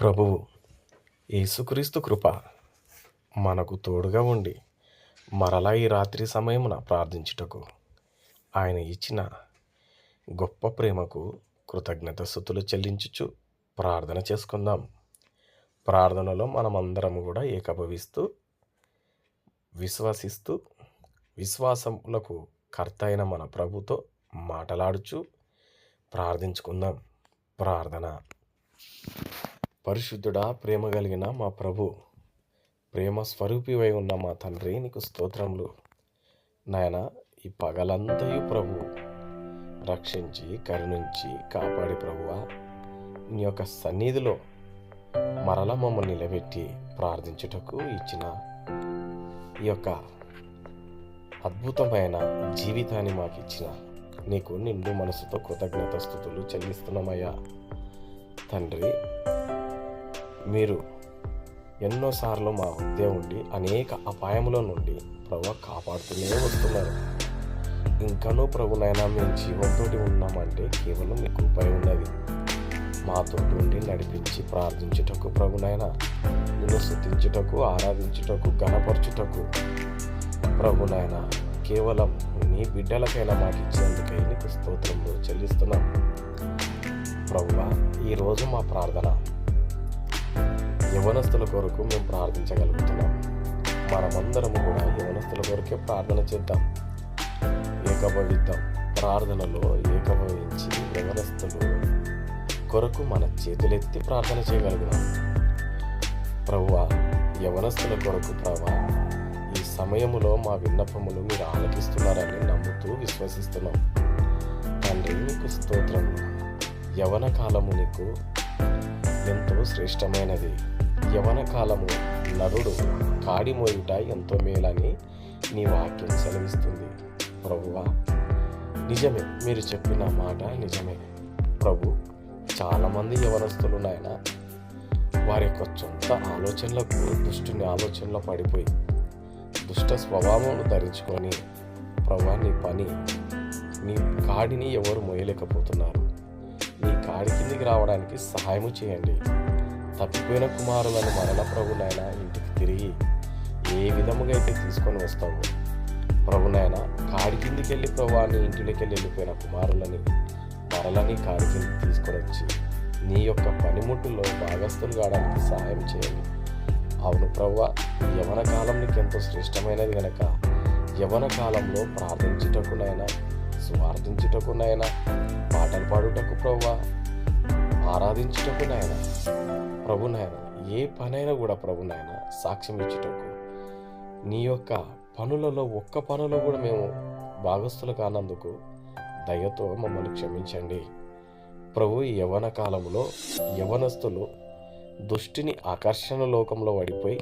ప్రభువు యేసుక్రీస్తు కృప మనకు తోడుగా ఉండి మరలా ఈ రాత్రి సమయమున ప్రార్థించుటకు ఆయన ఇచ్చిన గొప్ప ప్రేమకు కృతజ్ఞత స్థుతులు చెల్లించుచు ప్రార్థన చేసుకుందాం. ప్రార్థనలో మనమందరం కూడా ఏకభవిస్తూ విశ్వసిస్తూ విశ్వాసములకు కర్త అయిన మన ప్రభుతో మాటలాడుచు ప్రార్థించుకుందాం. ప్రార్థన. పరిశుద్ధుడా ప్రేమ కలిగిన మా ప్రభు ప్రేమ స్వరూపివై ఉన్న మా తండ్రి నీకు స్తోత్రములు. నాయన ఈ పగలంతయు ప్రభు రక్షించి కరుణించి కాపాడి ప్రభువా. నీ యొక్క సన్నిధిలో మరల మమ్మల్ని నిలబెట్టి ప్రార్థించుటకు ఇచ్చిన ఈ యొక్క అద్భుతమైన జీవితాన్ని మాకు ఇచ్చిన నీకు నిండు మనసుతో కృతజ్ఞత స్థుతులు చెల్లిస్తున్నామయ్యా. తండ్రి మీరు ఎన్నోసార్లు మా మధ్య ఉండి అనేక అపాయముల నుండి ప్రభు కాపాడుతూనే వస్తున్నారు. ఇంకనూ ప్రభునైనా మేము జీవంతో ఉన్నామంటే కేవలం మీ కృపై ఉన్నది. మాతో ఉండి నడిపించి ప్రార్థించుటకు ప్రభునైనా నిన్ను శుద్ధించుటకు ఆరాధించుటకు గణపరచుటకు ప్రభునైనా కేవలం నీ బిడ్డలకైనా మాకు ఇచ్చినందుకై నీకు స్తోత్రంలో చెల్లిస్తున్నాం. ప్రభువా ఈరోజు మా ప్రార్థన యవనస్తుల కొరకు మేము ప్రార్థించగలుగుతున్నాం. మనమందరము కూడా యవనస్తుల కొరకే ప్రార్థన చేద్దాం. ఏకభవిద్దాం ప్రార్థనలో ఏకభవించి యవనస్తులు కొరకు మన చేతులెత్తి ప్రార్థన చేయగలుగుదాం. ప్రభువా యవనస్తుల కొరకు ప్రభా ఈ సమయములో మా విన్నపములు మీరు ఆలకిస్తున్నారని నమ్ముతూ విశ్వసిస్తున్నాం. తండ్రి నీకు స్తోత్రం యవన కాలము నీకు ఎంతో శ్రేష్టమైనది. యవన కాలము నరుడు కాడిమోయుట ఎంతో మేలని నీ వాక్యం సెలవిస్తుంది. ప్రభువా నిజమే మీరు చెప్పిన మాట నిజమే. ప్రభు చాలామంది యవనస్తులు నాయన వారి యొక్క సొంత ఆలోచనలకు దుష్టుని ఆలోచనలో పడిపోయి దుష్ట స్వభావం ధరించుకొని ప్రభా నీ పని నీ కాడిని ఎవరు మోయలేకపోతున్నారు? మీ కాడి కిందికి రావడానికి సహాయము చేయండి. తప్పిపోయిన కుమారులను మరల ప్రభునైనా ఇంటికి తిరిగి ఏ విధముగా అయితే తీసుకొని వస్తాము ప్రభునైనా కాడి కిందికి వెళ్ళి ప్రభా ఇంటిలోకి వెళ్ళి వెళ్ళిపోయిన కుమారులని మరలని కాడి కిందికి తీసుకొని వచ్చి నీ యొక్క పనిముట్టులో భాగస్థులు కావడానికి సహాయం చేయండి. అవును ప్రవ్వ యవన కాలం నీకు ఎంతో శ్రేష్టమైనది కనుక యవన కాలంలో ప్రార్థించుటకునైనా స్వార్థించుటకునైనా పాటలు పాడుటకు ప్రభువ ఆరాధించుటకు నాయన. ప్రభు నాయన ఏ పనైనా కూడా ప్రభునైనా సాక్ష్యం ఇచ్చుటకు. నీ యొక్క పనులలో ఒక్క పనులో కూడా మేము భాగస్థులు కానందుకు దయతో మమ్మల్ని క్షమించండి. ప్రభు ఈ యవన కాలంలో యవనస్తులు దుష్టిని ఆకర్షణ లోకంలో పడిపోయి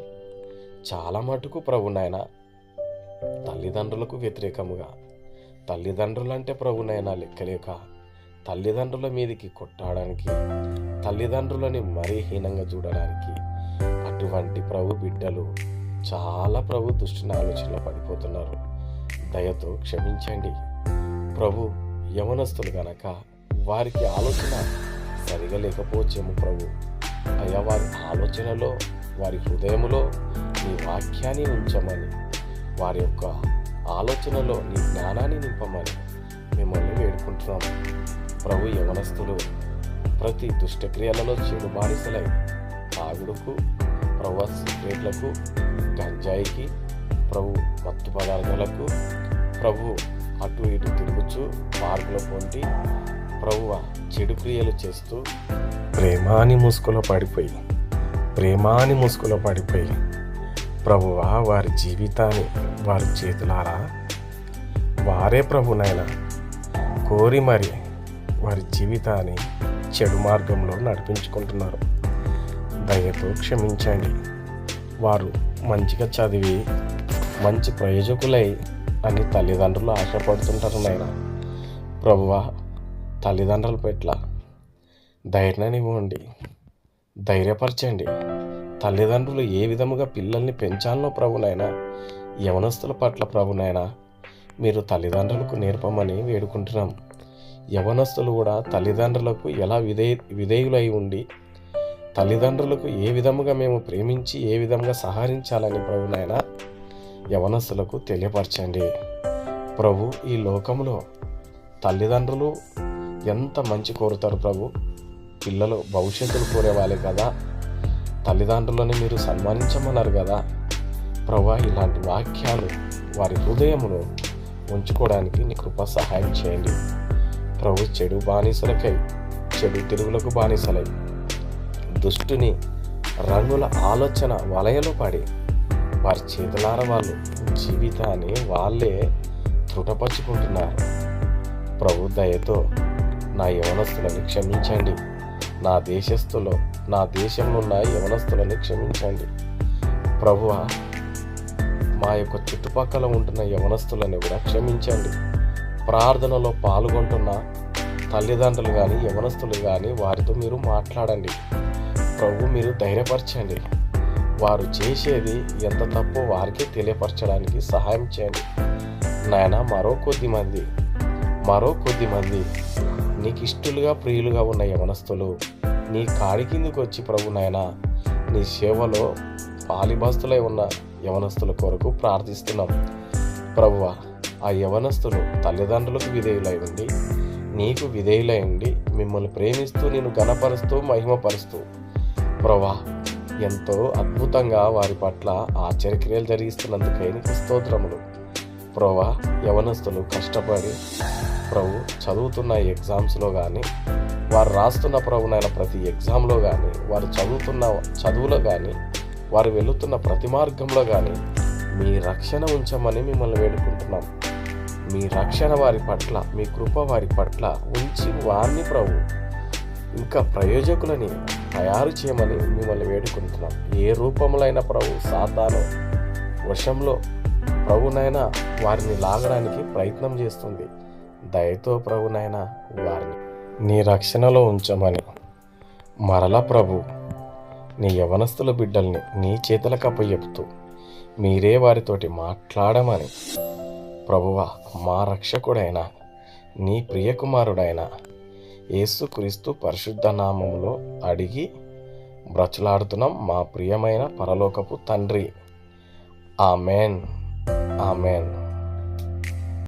చాలా మటుకు ప్రభు నాయన తల్లిదండ్రులకు వ్యతిరేకముగా తల్లిదండ్రులంటే ప్రభునైనా లెక్కలేక తల్లిదండ్రుల మీదకి కొట్టడానికి తల్లిదండ్రులని మరీ హీనంగా చూడడానికి అటువంటి ప్రభు బిడ్డలు చాలా ప్రభు దుష్టిని ఆలోచనలో పడిపోతున్నారు. దయతో క్షమించండి. ప్రభు యవనస్తులు గనక వారికి ఆలోచన సరిగా లేకపోవచ్చేమో ప్రభు. అయ్యా వారి ఆలోచనలో వారి హృదయములో నీ వాక్యాన్ని ఉంచమని వారి యొక్క ఆలోచనలో నీ జ్ఞానాన్ని నింపమని మిమ్మల్ని వేడుకుంటున్నాం. ప్రభు యవనస్తులు ప్రతి దుష్టక్రియలలో చెడు బానిసలై తాగుడుకు ప్రభు సిగరెట్లకు గంజాయికి ప్రభు మత్తు పదార్థాలకు ప్రభు అటు ఇటు తిరుగుచు పార్కులో పొంటి ప్రభువ చెడు క్రియలు చేస్తూ ప్రేమాని ముసుగులో పడిపోయి ప్రేమాని ముసుగులో పడిపోయి ప్రభువా వారి జీవితాన్ని వారి చేతులారా వారే ప్రభునైనా కోరి మరి వారి జీవితాన్ని చెడు మార్గంలో నడిపించుకుంటున్నారు. దయతో క్షమించండి. వారు మంచిగా చదివి మంచి ప్రయోజకులై అని తల్లిదండ్రులు ఆశపడుతుంటారు నాయన. ప్రభువా తల్లిదండ్రుల పట్ల ధైర్యాన్ని ఇవ్వండి. ధైర్యపరచండి. తల్లిదండ్రులు ఏ విధముగా పిల్లల్ని పెంచాలనో ప్రభునైనా యవనస్తుల పట్ల ప్రభునైనా మీరు తల్లిదండ్రులకు నేర్పమని వేడుకుంటున్నాం. యవనస్తులు కూడా తల్లిదండ్రులకు ఎలా విధే విధేయులై ఉండి తల్లిదండ్రులకు ఏ విధముగా మేము ప్రేమించి ఏ విధంగా సహకరించాలని ప్రభునైనా యవనస్తులకు తెలియపరచండి. ప్రభు ఈ లోకంలో తల్లిదండ్రులు ఎంత మంచి కోరుతారు ప్రభు? పిల్లలు భవిష్యత్తులు కోరేవాళ్ళే కదా. తల్లిదండ్రులని మీరు సన్మానించమన్నారు కదా. ప్రభా ఇలాంటి వాక్యాలు వారి హృదయమును ఉంచుకోవడానికి నీ కృప సహాయం చేయండి. ప్రభు చెడు బానిసలకై చెడు తిరుగులకు బానిసలై దుష్టుని రంగుల ఆలోచన వలయలో పడి వారి చేతులార వాళ్ళు జీవితాన్ని వాళ్ళే తృటపరుచుకుంటున్నారు. ప్రభు దయతో నా యవనస్తులని క్షమించండి. నా దేశస్థులో నా దేశంలో ఉన్న యవనస్తులని క్షమించండి. ప్రభువ మా యొక్క చుట్టుపక్కల ఉంటున్న యవనస్తులని కూడా క్షమించండి. ప్రార్థనలో పాల్గొంటున్న తల్లిదండ్రులు కానీ యవనస్తులు కానీ వారితో మీరు మాట్లాడండి. ప్రభు మీరు ధైర్యపరచండి. వారు చేసేది ఎంత తప్పో వారికి తెలియపరచడానికి సహాయం చేయండి. నాయన మరో కొద్ది మంది మరో కొద్ది మంది నీకు ఇష్టలుగా ప్రియులుగా ఉన్న యవనస్తులు నీ కాడి కిందకు వచ్చి ప్రభు నాయన నీ సేవలో పాలిబస్తులై ఉన్న యవనస్తుల కొరకు ప్రార్థిస్తున్నాం. ప్రభువ ఆ యవనస్తులు తల్లిదండ్రులకు విధేయులై ఉండి నీకు విధేయులై ఉండి మిమ్మల్ని ప్రేమిస్తూ నేను గణపరుస్తూ మహిమపరుస్తూ ప్రభా ఎంతో అద్భుతంగా వారి పట్ల ఆశ్చర్యక్రియలు జరిగిస్తున్నందుకే నీకు స్తోత్రములు. ప్రభా యవనస్తులు కష్టపడి ప్రభు చదువుతున్న ఎగ్జామ్స్లో కానీ వారు రాస్తున్న ప్రభునైన ప్రతి ఎగ్జామ్లో కానీ వారు చదువుతున్న చదువులో కానీ వారు వెళుతున్న ప్రతి మార్గంలో కానీ మీ రక్షణ ఉంచమని మిమ్మల్ని వేడుకుంటున్నాం. మీ రక్షణ వారి పట్ల మీ కృప వారి పట్ల ఉంచి వారిని ప్రభు ఇంకా ప్రయోజకులని తయారు చేయమని మిమ్మల్ని వేడుకుంటున్నాం. ఏ రూపంలో ప్రభు సాతాను వశంలో ప్రభునైనా వారిని లాగడానికి ప్రయత్నం చేస్తుంది. దయతో ప్రభునైనా వారిని నీ రక్షణలో ఉంచమని. మరల ప్రభు నీ యవనస్తుల బిడ్డల్ని నీ చేతులకు అప్పచెప్తూ మీరే వారితోటి మాట్లాడమని. ప్రభువా మా రక్షకుడైన నీ ప్రియకుమారుడైన యేసుక్రీస్తు పరిశుద్ధ నామంలో అడిగి బ్రచులాడుతున్నాం మా ప్రియమైన పరలోకపు తండ్రి. ఆమెన్. ఆమెన్